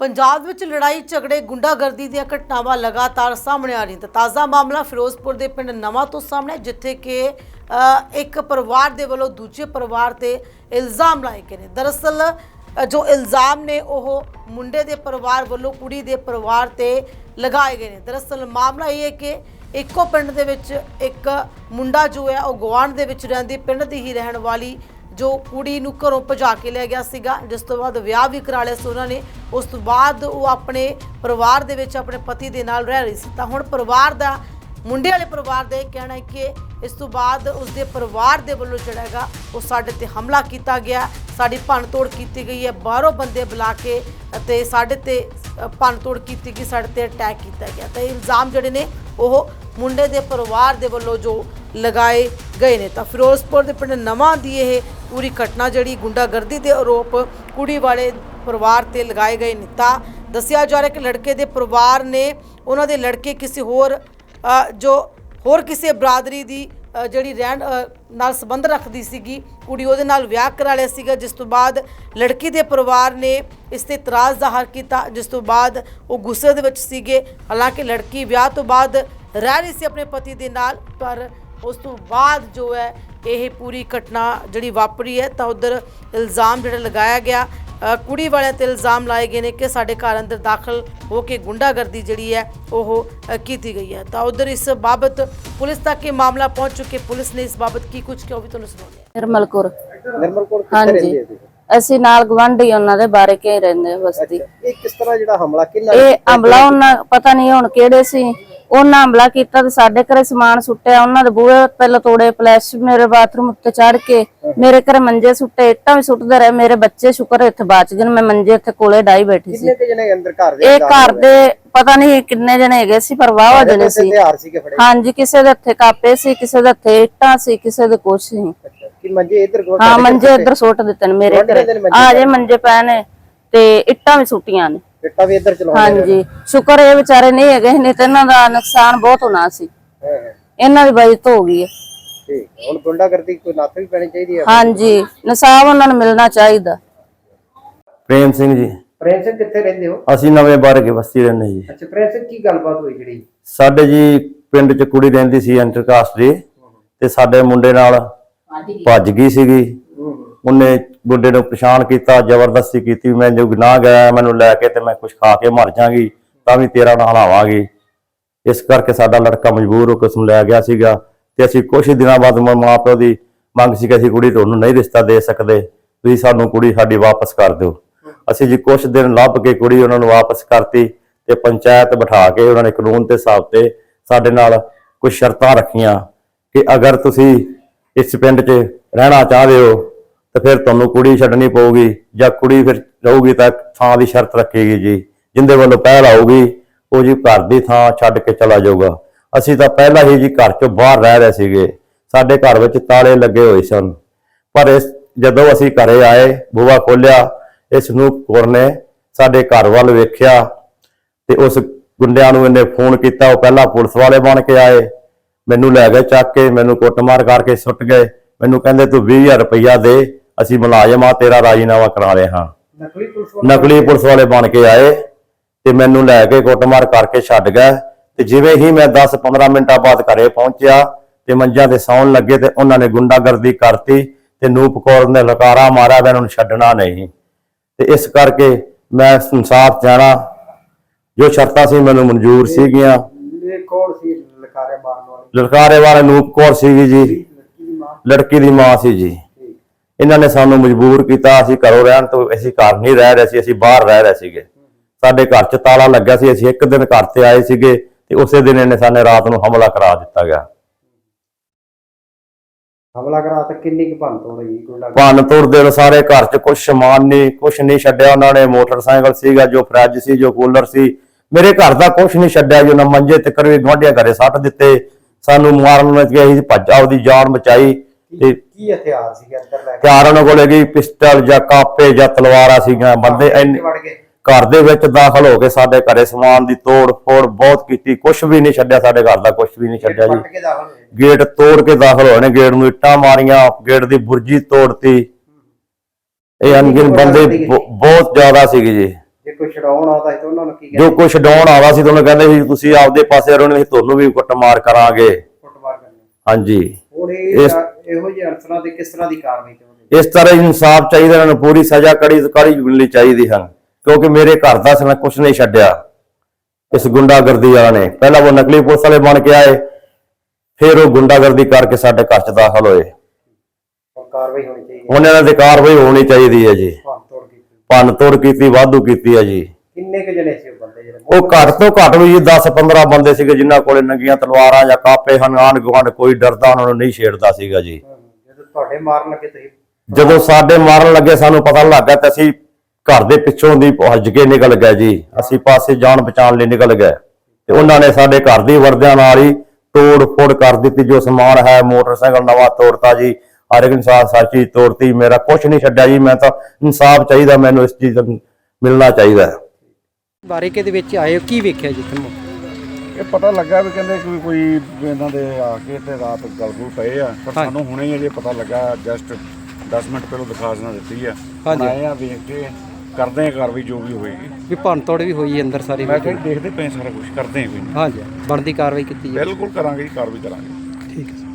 ਪੰਜਾਬ ਵਿੱਚ ਲੜਾਈ, ਝਗੜੇ, ਗੁੰਡਾਗਰਦੀ ਦੀਆਂ ਘਟਨਾਵਾਂ ਲਗਾਤਾਰ ਸਾਹਮਣੇ ਆ ਰਹੀਆਂ ਤਾਂ ਤਾਜ਼ਾ ਮਾਮਲਾ ਫਿਰੋਜ਼ਪੁਰ ਦੇ ਪਿੰਡ ਨਵਾਂ ਤੋਂ ਸਾਹਮਣੇ ਜਿੱਥੇ ਕਿ ਇੱਕ ਪਰਿਵਾਰ ਦੇ ਵੱਲੋਂ ਦੂਜੇ ਪਰਿਵਾਰ ਤੇ ਇਲਜ਼ਾਮ ਲਾਏ ਗਏ ਨੇ। ਦਰਅਸਲ ਜੋ ਇਲਜ਼ਾਮ ਨੇ, ਉਹ ਮੁੰਡੇ ਦੇ ਪਰਿਵਾਰ ਵੱਲੋਂ ਕੁੜੀ ਦੇ ਪਰਿਵਾਰ ਤੇ ਲਗਾਏ ਗਏ ਨੇ। ਦਰਅਸਲ, ਮਾਮਲਾ ਇਹ ਹੈ ਕਿ ਇੱਕੋ ਪਿੰਡ ਦੇ ਵਿੱਚ ਇੱਕ ਮੁੰਡਾ ਜੋ ਹੈ, ਉਹ ਗੁਆਂਢ ਦੇ ਵਿੱਚ ਰਹਿੰਦੀ, ਪਿੰਡ ਦੀ ਹੀ ਰਹਿਣ ਵਾਲੀ ਜੋ ਕੁੜੀ ਨੂੰ ਘਰੋਂ ਭਜਾ ਕੇ ਲੈ ਗਿਆ ਸੀਗਾ, ਜਿਸ ਤੋਂ ਬਾਅਦ ਵਿਆਹ ਵੀ ਕਰਾ ਲਿਆ ਸੀ ਉਹਨਾਂ ਨੇ, ਉਸ ਤੋਂ ਬਾਅਦ ਉਹ ਆਪਣੇ ਪਰਿਵਾਰ ਦੇ ਵਿੱਚ ਆਪਣੇ ਪਤੀ ਦੇ ਨਾਲ ਰਹਿ ਰਹੀ ਸੀ। ਤਾਂ ਹੁਣ ਪਰਿਵਾਰ ਦਾ, ਮੁੰਡੇ ਵਾਲੇ ਪਰਿਵਾਰ ਦਾ ਇਹ ਕਹਿਣਾ ਹੈ ਕਿ ਇਸ ਤੋਂ ਬਾਅਦ ਉਸ ਦੇ ਪਰਿਵਾਰ ਦੇ ਵੱਲੋਂ ਜਿਹੜਾ ਹੈਗਾ, ਉਹ ਸਾਡੇ ਤੇ ਹਮਲਾ ਕੀਤਾ ਗਿਆ, ਸਾਡੀ ਭੰਨ ਤੋੜ ਕੀਤੀ ਗਈ ਹੈ, ਬਾਹਰੋਂ ਬੰਦੇ ਬੁਲਾ ਕੇ ਅਤੇ ਸਾਡੇ ਤੇ ਭੰਨ ਤੋੜ ਕੀਤੀ ਗਈ, ਸਾਡੇ ਤੇ ਅਟੈਕ ਕੀਤਾ ਗਿਆ। ਤਾਂ ਇਹ ਇਲਜ਼ਾਮ ਜਿਹੜੇ ਨੇ, ਉਹ ਮੁੰਡੇ ਦੇ ਪਰਿਵਾਰ ਦੇ ਵੱਲੋਂ ਜੋ ਲਗਾਏ ਗਏ ਨੇ। ਤਾਂ ਫਿਰੋਜ਼ਪੁਰ ਦੇ ਪਿੰਡ ਨਵਾਂ ਦੀ ਇਹ ਪੂਰੀ ਘਟਨਾ ਜਿਹੜੀ ਗੁੰਡਾਗਰਦੀ ਦੇ ਆਰੋਪ ਕੁੜੀ ਵਾਲੇ ਪਰਿਵਾਰ ਤੇ ਲਗਾਏ ਗਏ ਨੇ। ਤਾਂ ਦੱਸਿਆ ਜਾ ਰਿਹਾ ਕਿ ਲੜਕੇ ਦੇ ਪਰਿਵਾਰ ਨੇ ਉਹਨਾਂ ਦੇ ਲੜਕੇ ਕਿਸੇ ਹੋਰ ਜੋ ਹੋਰ ਕਿਸੇ ਬਰਾਦਰੀ ਦੀ ਜਿਹੜੀ ਰਹਿਣ ਨਾਲ ਸੰਬੰਧ ਰੱਖਦੀ ਸੀਗੀ, ਕੁੜੀ ਉਹਦੇ ਨਾਲ ਵਿਆਹ ਕਰਾ ਲਿਆ ਸੀਗਾ, ਜਿਸ ਤੋਂ ਬਾਅਦ ਲੜਕੀ ਦੇ ਪਰਿਵਾਰ ਨੇ ਇਸ ਤੇ ਇਤਰਾਜ਼ ਜ਼ਾਹਰ ਕੀਤਾ, ਜਿਸ ਤੋਂ ਬਾਅਦ ਉਹ ਗੁੱਸੇ ਦੇ ਵਿੱਚ ਸੀਗੇ। ਹਾਲਾਂਕਿ ਲੜਕੀ ਵਿਆਹ ਤੋਂ ਬਾਅਦ ਰਹਿ ਰਹੀ ਸੀ ਆਪਣੇ ਪਤੀ ਦੇ ਨਾਲ ਪਰ ਉਸ ਤੋਂ ਬਾਅਦ ਜੋ ਹੈ ਇਹ ਪੂਰੀ ਘਟਨਾ ਜਿਹੜੀ ਵਾਪਰੀ ਹੈ ਤਾਂ ਉਧਰ ਇਲਜ਼ਾਮ ਜਿਹੜਾ ਲਗਾਇਆ ਗਿਆ ਕੁੜੀ ਵਾਲਿਆਂ ਤੇ ਇਲਜ਼ਾਮ ਲਾਏ ਗਏ ਨੇ ਕਿ ਸਾਡੇ ਘਰ ਅੰਦਰ ਦਾਖਲ ਹੋ ਕੇ ਗੁੰਡਾਗਰਦੀ ਜਿਹੜੀ ਹੈ ਉਹ ਕੀਤੀ ਗਈ ਹੈ। ਤਾਂ ਉਧਰ ਇਸ ਬਾਬਤ ਪੁਲਿਸ ਤੱਕ ਇਹ ਮਾਮਲਾ ਪਹੁੰਚ ਚੁੱਕੇ ਪੁਲਿਸ ਨੇ ਇਸ ਬਾਬਤ ਕੀ ਕੁਝ ਕਿਹਾ ਉਹ ਵੀ ਤੁਹਾਨੂੰ ਸੁਣਾਉਂਦੇ ਹਾਂ। ਨਿਰਮਲ ਕੌਰ। ਨਿਰਮਲ ਕੌਰ ਕਿੱਥੇ ਹਾਂਜੀ। ਰਹਿੰਦੀ ਹੈ? ਅਸੀਂ ਨਾਲ ਗਵਾਂਢੀ ਉਹਨਾਂ ਦੇ ਬਾਰੇ ਕੇ ਰਹਿੰਦੇ ਬਸਤੀ ਇਹ ਕਿਸ ਤਰ੍ਹਾਂ ਜਿਹੜਾ ਹਮਲਾ ਕਿੰਨਾ ਇਹ ਹਮਲਾ ਉਹਨਾਂ ਪਤਾ ਨਹੀਂ ਹੁਣ ਕਿਹੜੇ ਸੀ। ਉਹਨਾਂ ਹਮਲਾ ਕੀਤਾ ਤੇ ਸਾਡੇ ਘਰੇ ਸਮਾਨ ਸੁੱਟਿਆ ਉਹਨਾਂ ਦੇ ਬੂਹੇ ਪਹਿਲਾਂ ਤੋੜੇ ਪਲੈਸ਼ ਮੇਰੇ ਬਾਥਰੂਮ ਉੱਤੇ ਚੜ ਕੇ ਮੇਰੇ ਘਰੇ ਮੰਜੇ ਸੁੱਟੇ ਇੱਟਾਂ ਵੀ ਸੁੱਟਦੇ ਰਹੇ ਮੇਰੇ ਬੱਚੇ ਸ਼ੁਕਰ ਇੱਥੇ ਬਚ ਗਏ ਮੈਂ ਮੰਜੇ ਇੱਥੇ ਕੋਲੇ ਡਾਈ ਬੈਠੀ ਸੀ। ਕਿੰਨੇ ਜਣੇ ਅੰਦਰ ਘਰ ਦੇ ਇਹ ਘਰ ਦੇ ਪਤਾ ਨਹੀਂ ਕਿੰਨੇ ਜਣੇ ਹੈਗੇ ਸੀ ਪਰ ਵਾਹਵਾ ਜਣੇ ਸੀ। ਹਾਂਜੀ ਕਿਸੇ ਦੇ ਹੱਥੇ ਕਾਪੇ ਸੀ ਕਿਸੇ ਦੇ ਹੱਥੇ ਇੱਟਾਂ ਸੀ ਕਿਸੇ ਦੇ ਕੁਛ ਸੀ। ਕਿ ਮੰਜੇ ਇੱਧਰ ਕੋਲ ਹਾਂ ਮੰਜੇ ਇੱਧਰ ਸੁੱਟ ਦਿੱਤੇ ਨੇ ਮੇਰੇ ਘਰੇ ਆ ਜੇ ਮੰਜੇ ਪਏ ਨੇ ਤੇ ਇੱਟਾਂ ਵੀ ਸੁੱਟੀਆਂ ਨੇ। ਇੱਟਾਂ ਵੀ ਇੱਧਰ ਚਲਾਉਂਦੇ ਹਾਂਜੀ। ਸ਼ੁਕਰ ਇਹ ਵਿਚਾਰੇ ਨਹੀਂ ਹੈਗੇ ਨਹੀਂ ਤੇ ਇਹਨਾਂ ਦਾ ਨੁਕਸਾਨ ਬਹੁਤ ਹੋਣਾ ਸੀ। ਇਹਨਾਂ ਦੀ ਬਚਤ ਹੋ ਗਈ ਹੈ। ਠੀਕ। ਹੁਣ ਗੁੰਡਾ ਕਰਦੀ ਕੋਈ ਨੱਥ ਵੀ ਪੈਣੀ ਚਾਹੀਦੀ ਹੈ? ਹਾਂਜੀ। ਨਸਾਬ ਉਹਨਾਂ ਨੂੰ ਮਿਲਣਾ ਚਾਹੀਦਾ। ਪ੍ਰੇਮ ਸਿੰਘ ਜੀ। ਪ੍ਰੇਮ ਸਿੰਘ ਕਿੱਥੇ ਰਹਿੰਦੇ ਹੋ? ਅਸੀਂ ਨਵੇਂ ਬਾਰੇ ਕੇ ਬਸਤੀ ਰਹਿੰਦੇ ਜੀ। ਅੱਛਾ ਪ੍ਰੇਮ ਸਿੰਘ ਕੀ ਗੱਲਬਾਤ ਹੋਈ ਜਿਹੜੀ? ਸਾਡੇ ਜੀ ਪਿੰਡ 'ਚ ਕੁੜੀ ਰਹਿੰਦੀ ਸੀ ਇੰਟਰਕਾਸਟ ਦੀ ਤੇ ਸਾਡੇ ਮੁੰਡੇ ਨਾਲ ਭੱਜ ਗਈ ਸੀਗੀ। ਉਹਨੇ ਮੁੰਡੇ ਨੂੰ ਪਛਾਣ ਕੀਤਾ, ਜ਼ਬਰਦਸਤੀ ਕੀਤੀ ਮੈਂ ਜੋ ਨਾ ਗਿਆ ਮੈਨੂੰ ਲੈ ਕੇ ਤੇ ਮੈਂ ਕੁਝ ਖਾ ਕੇ ਮਰ ਜਾਾਂਗੀ ਤਾਂ ਵੀ ਤੇਰਾ ਨਾਲ ਆਵਾਂਗੀ। ਇਸ ਕਰਕੇ ਸਾਡਾ ਲੜਕਾ ਮਜਬੂਰ ਹੋ ਕੇ ਉਸ ਨੂੰ ਲੈ ਗਿਆ ਸੀਗਾ। ਤੇ ਅਸੀਂ ਕੁਝ ਦਿਨਾਂ ਬਾਅਦ ਮ- ਮਾਂ ਪਿਓ ਦੀ ਮੰਗ ਸੀ ਕਿ ਅਸੀਂ ਕੁੜੀ ਤੁਹਾਨੂੰ ਨਹੀਂ ਰਿਸ਼ਤਾ ਦੇ ਸਕਦੇ, ਤੁਸੀਂ ਸਾਨੂੰ ਕੁੜੀ ਸਾਡੀ ਵਾਪਸ ਕਰ ਦਿਓ। ਅਸੀਂ ਜੀ ਕੁਝ ਦਿਨ ਲੱਭ ਕੇ ਕੁੜੀ ਉਹਨਾਂ ਨੂੰ ਵਾਪਸ ਕਰਤੀ ਤੇ ਪੰਚਾਇਤ ਬਿਠਾ ਕੇ ਉਹਨਾਂ ਨੇ ਕਾਨੂੰਨ ਦੇ ਹਿਸਾਬ ਤੇ ਸਾਡੇ ਨਾਲ ਕੁਝ ਸ਼ਰਤਾਂ ਰੱਖੀਆਂ ਕਿ ਅਗਰ ਤੁਸੀਂ ਇਸ ਪਿੰਡ 'ਚ ਰਹਿਣਾ ਚਾਹਦੇ ਹੋ ਤਾਂ ਫਿਰ ਤੁਹਾਨੂੰ ਕੁੜੀ ਛੱਡਣੀ ਪਊਗੀ ਜਾਂ ਕੁੜੀ ਫਿਰ ਰਹੂਗੀ ਤਾਂ ਥਾਂ ਦੀ ਸ਼ਰਤ ਰੱਖੇਗੀ ਜੀ। ਜਿੰਦੇ ਵੱਲੋਂ ਪਹਿਲ ਆਊਗੀ, ਉਹ ਜੀ ਘਰ ਦੀ ਥਾਂ ਛੱਡ ਕੇ ਚਲਾ ਜਾਊਗਾ। ਅਸੀਂ ਤਾਂ ਪਹਿਲਾਂ ਹੀ ਜੀ ਘਰ ਚੋਂ ਬਾਹਰ ਰਹਿ ਰਹੇ ਸੀਗੇ। ਸਾਡੇ ਘਰ ਵਿੱਚ ਤਾਲੇ ਲੱਗੇ ਹੋਏ ਸਨ। ਪਰ ਇਸ ਜਦੋਂ ਅਸੀਂ ਘਰੇ ਆਏ, ਬੂਹਾ ਖੋਲਿਆ ਇਸ ਨੂੰ ਕੌਰ ਨੇ ਸਾਡੇ ਘਰ ਵੱਲ ਵੇਖਿਆ ਤੇ ਉਸ ਗੁੰਡਿਆਂ ਨੂੰ ਇਹਨੇ ਫੋਨ ਕੀਤਾ। ਉਹ ਪਹਿਲਾਂ ਪੁਲਿਸ ਵਾਲੇ ਬਣ ਕੇ ਆਏ। ਮੈਨੂੰ ਲੈ ਗਏ ਚੱਕ ਕੇ, ਮੈਨੂੰ ਕੁੱਟਮਾਰ ਕਰਕੇ ਸੁੱਟ ਗਏ। ਮੈਨੂੰ ਕਹਿੰਦੇ, ਤੂੰ 20000 ਰੁਪਇਆ ਦੇ ਅਸੀਂ ਮੁਲਾਜ਼ਮ ਆ ਤੇਰਾ ਰਾਜੀਨਾਮਾ ਕਰਾ ਰਹੇ ਹਾਂ। ਨਕਲੀ ਪੁਲਿਸ ਵਾਲੇ ਨਕਲੀ ਪੁਲਿਸ ਵਾਲੇ ਬਣ ਕੇ ਆਏ ਤੇ ਮੈਨੂੰ ਲੈ ਕੇ ਕੁੱਟਮਾਰ ਕਰਕੇ ਛੱਡ ਗਏ ਤੇ ਜਿਵੇਂ ਹੀ ਮੈਂ 10-15 ਮਿੰਟਾਂ ਬਾਅਦ ਘਰੇ ਪਹੁੰਚਿਆ ਤੇ ਮੰਜਾਂ ਤੇ ਸੌਣ ਲੱਗੇ ਤੇ ਉਹਨਾਂ ਨੇ ਗੁੰਡਾਗਰਦੀ ਕਰਤੀ ਤੇ ਨੂਪ ਕੌਰ ਨੇ ਲਕਾਰਾ ਮਾਰਿਆ ਵੀ ਇਹਨਾਂ ਨੂੰ ਛੱਡਣਾ ਨਹੀਂ। ਤੇ ਇਸ ਕਰਕੇ ਮੈਂ ਸੰਸਾਰ ਜਾਣਾ ਜੋ ਸ਼ਰਤਾਂ ਸੀ ਮੈਨੂੰ ਮਨਜ਼ੂਰ ਸੀਗੀਆਂ। ਇਹ ਕੌਣ ਸੀ ਲਕਾਰੇ ਮਾਰਨ ਵਾਲੇ? ਨੂਪ ਕੌਰ ਸੀਗੀ ਜੀ। ਲੜਕੀ ਦੀ ਮਾਂ ਸੀ ਜੀ। ਇਹਨਾਂ ਨੇ ਸਾਨੂੰ ਮਜਬੂਰ ਕੀਤਾ ਅਸੀਂ ਘਰੋਂ ਰਹਿਣ ਤੋਂ ਅਸੀਂ ਘਰ ਨਹੀਂ ਰਹਿ ਰਹੇ ਸੀ ਅਸੀਂ ਬਾਹਰ ਰਹਿ ਰਹੇ ਸੀਗੇ। ਸਾਡੇ ਘਰ 'ਚ ਤਾਲਾ ਲੱਗਾ ਸੀ ਅਸੀਂ ਇੱਕ ਦਿਨ ਘਰ ਤੇ ਆਏ ਸੀਗੇ ਤੇ ਉਸੇ ਦਿਨ ਇਹਨੇ ਸਾਨੇ ਰਾਤ ਨੂੰ ਹਮਲਾ ਕਰਾ ਦਿੱਤਾ ਗਿਆ। ਹਮਲਾ ਕਰਾ ਤਾਂ ਕਿੰਨੀ ਕੁ ਭੰਨ ਤੋੜ ਹੋਈ ਗੁੰਡਾ ਭੰਨ ਤੋੜ ਦੇ ਸਾਰੇ ਘਰ 'ਚ ਕੁਝ ਸਮਾਨ ਨਹੀਂ ਕੁਝ ਨਹੀਂ ਛੱਡਿਆ ਉਹਨਾਂ ਨੇ। ਮੋਟਰਸਾਈਕਲ ਸੀਗਾ ਜੋ ਫਰਿੱਜ ਸੀ ਜੋ ਕੂਲਰ ਸੀ। ਮੇਰੇ ਘਰ ਦਾ ਕੁਝ ਨਹੀਂ ਛੱਡਿਆ ਜੋ ਨਾ ਮੰਜੇ ਤੇ ਕਰਵੇ ਗਵਾਂਢੀਆਂ ਘਰੇ ਸੱਟ ਦਿੱਤੇ। ਸਾਨੂੰ ਮਾਰਨ ਵਿੱਚ ਗਿਆ ਸੀ ਭੱਜ ਆਪਦੀ ਜਾਨ ਬਚਾਈ। ਤੇ ਕੀ ਹਥਿਆਰ ਸੀਗੇ ਅੰਦਰ ਲੈ ਕੇ? ਹਥਿਆਰ ਉਹਨਾਂ ਕੋਲੇ ਪਿਸਟਲ ਜਾਂ ਕਾਪੇ ਜਾਂ ਤਲਵਾਰਾਂ ਸੀਗੀਆਂ ਬੰਦੇ ਇੰਨੇ ਵੜ ਗਏ? ਘਰ ਦੇ ਵਿੱਚ ਦਾਖਲ ਹੋ ਕੇ ਸਾਡੇ ਘਰੇ ਸਮਾਨ ਦੀ ਤੋੜ ਫੋੜ ਬਹੁਤ ਕੀਤੀ ਕੁਝ ਵੀ ਨਹੀਂ ਛੱਡਿਆ ਸਾਡੇ ਘਰ ਦਾ ਕੁਝ ਵੀ ਨਹੀਂ ਛੱਡਿਆ ਜੀ। ਗੇਟ ਤੋੜ ਕੇ ਦਾਖਲ ਹੋਏ ਨੇ ਗੇਟ ਨੂੰ ਇੱਟਾਂ ਮਾਰੀਆਂ ਗੇਟ ਦੀ ਬੁਰਜੀ ਤੋੜਤੀ। ਇਹ ਅਣਗਿਣ ਬੰਦੇ ਬਹੁ- ਬਹੁਤ ਜ਼ਿਆਦਾ ਸੀਗੇ ਜੀ। ਜੇ ਕੋਈ ਛਡਾਉਣ ਆਉਂਦਾ ਸੀ ਤਾਂ ਉਹਨਾਂ ਨੂੰ ਕੀ ਜੋ ਕਹਿੰਦੇ? ਕੁਛ ਡਾਉਣ ਆਵਾ ਸੀ ਤੁਹਾਨੂੰ ਕਹਿੰਦੇ ਸੀ ਤੁਸੀਂ ਆਪਦੇ ਪਾਸੇ ਰਹੋ ਨਹੀਂ ਤੁਹਾਨੂੰ ਵੀ ਕੁੱਟਮਾਰ ਕਰਾਂਗੇ। ਫੁੱਟਬਾਲ ਕਰਨੀ। ਹਾਂਜੀ। ਹੁਣ ਇਹ ਇਸ- ਇਹੋ ਜਿਹੇ ਅਨਸਰਾਂ ਤੇ ਕਿਸ ਤਰ੍ਹਾਂ ਦੀ ਕਾਰਵਾਈ ਚਾਹੁੰਦੇ ਇਸ ਤਰ੍ਹਾਂ ਹੀ ਇਨਸਾਫ ਚਾਹੀਦਾ ਇਹਨਾਂ ਨੂੰ ਪੂਰੀ ਸਜ਼ਾ ਕੜੀ ਕੜੀ ਮਿਲਣੀ ਚਾਹੀਦੀ ਹਨ। ਕਿਉਂਕਿ ਮੇਰੇ ਘਰ ਦਾ ਸਨ ਕੁਛ ਨਹੀਂ ਛੱਡਿਆ। ਇਸ ਗੁੰਡਾਗਰਦੀ ਵਾਲਾ ਨੇ। ਪਹਿਲਾਂ ਉਹ ਨਕਲੀ ਪੁਲਿਸ ਵਾਲੇ ਬਣ ਕੇ ਆਏ ਫਿਰ ਉਹ ਗੁੰਡਾਗਰਦੀ ਕਰਕੇ ਸਾਡੇ ਘਰ 'ਚ ਦਾਖਲ ਹੋਏ। ਹੁਣ ਕਾਰਵਾਈ ਹੋਣੀ ਚਾਹੀਦੀ ਹੈ। ਹੁਣ ਇਹਨਾਂ ਦੀ ਕਾਰਵਾਈ ਹੋਣੀ ਚਾਹੀਦੀ ਹੈ ਜੀ। ਭੰਨ ਤੋੜ ਕੀਤੀ। ਭੰਨ ਤੋੜ ਕੀਤੀ ਵਾਧੂ ਕੀਤੀ ਹੈ ਜੀ। ਕਿੰਨੇ ਕੁ ਜਣੇ ਸੀ ਉਹ ਬੰਦੇ ਜਿਹੜੇ ਉਹ ਘੱਟ ਤੋਂ ਘੱਟ ਵੀ 10-15 ਬੰਦੇ ਸੀਗੇ ਜਿਨ੍ਹਾਂ ਕੋਲੇ ਨੰਗੀਆਂ ਤਲਵਾਰਾਂ ਜਾਂ ਕਾਪੇ ਹਨ ਆਂਢ ਗੁਆਂਢ ਕੋਈ ਡਰਦਾ ਉਹਨਾਂ ਨੂੰ ਨਹੀਂ ਛੇੜਦਾ ਸੀਗਾ ਜੀ। ਜਦੋਂ ਤੁਹਾਡੇ ਮਾਰਨ ਲੱਗੇ ਤੁਸੀਂ ਜਦੋਂ ਸਾਡੇ ਮਾਰਨ ਲੱਗੇ ਸਾਨੂੰ ਪਤਾ ਲੱਗਾ ਤੇ ਅਸੀਂ ਘਰ ਦੇ ਪਿੱਛੋਂ ਦੀ ਭੱਜ ਕੇ ਨਿਕਲ ਗਏ ਜੀ। ਅਸੀਂ ਪਾਸੇ ਜਾਨ ਬਚਾਉਣ ਲਈ ਨਿਕਲ ਗਏ ਤੇ ਉਹਨਾਂ ਨੇ ਸਾਡੇ ਘਰ ਦੀ ਵਰਦਿਆਂ ਨਾਲ ਹੀ ਤੋੜ ਫੋੜ ਕਰ ਦਿੱਤੀ। ਜੋ ਸਮਾਨ ਹੈ ਮੋਟਰਸਾਈਕਲ ਨਵਾਂ ਤੋੜਤਾ ਜੀ। ਹਰ ਇੱਕ ਇਨਸਾਨ ਸਾਚੀ ਤੋੜਤੀ। ਮੇਰਾ ਕੁਝ ਨਹੀਂ ਛੱਡਿਆ ਜੀ। ਮੈਂ ਤਾਂ ਇਨਸਾਫ ਚਾਹੀਦਾ। ਮੈਨੂੰ ਇਸ ਚੀਜ਼ ਦਾ ਮਿਲਣਾ ਚਾਹੀਦਾ ਹੈ। ਬਾਰੀਕੇ ਦੇ ਵਿੱਚ ਆਏ ਹੋ? ਕੀ ਵੇਖਿਆ ਜੀ ਤੁਹਾਨੂੰ ਇਹ ਪਤਾ ਲੱਗਾ ਵੀ ਕਹਿੰਦੇ ਕਿ ਕੋਈ ਇਹਨਾਂ ਦੇ ਆ ਕੇ ਤੇ ਰਾਤ ਗਲਗੁਲ ਪਏ ਆ ਪਰ। ਸਾਨੂੰ ਹੁਣੇ ਹੀ ਅਜੇ ਪਤਾ ਲੱਗਾ ਜਸਟ 10 ਮਿੰਟ ਪਹਿਲਾਂ ਦਿਖਾਸਣਾ ਦਿੱਤੀ ਆ। ਹੁਣ ਆਏ ਆ ਵੇਖ ਕੇ ਕਰਦੇ ਆ ਕਾਰਵਾਈ ਜੋ ਵੀ ਹੋਏਗੀ। ਵੀ ਭੰਨ ਤੋੜ ਵੀ ਹੋਈ ਅੰਦਰ ਸਾਰੀ ਮੈਂ ਕਿਹਾ ਦੇਖਦੇ ਪਏ ਸਾਰਾ ਕੁਝ ਕਰਦੇ ਆ ਕੋਈ ਹਾਂਜੀ ਬਣਦੀ ਕਾਰਵਾਈ ਕੀਤੀ ਹੈ ਬਿਲਕੁਲ ਕਰਾਂਗੇ ਜੀ ਕਾਰਵਾਈ ਕਰਾਂਗੇ। ਠੀਕ ਹੈ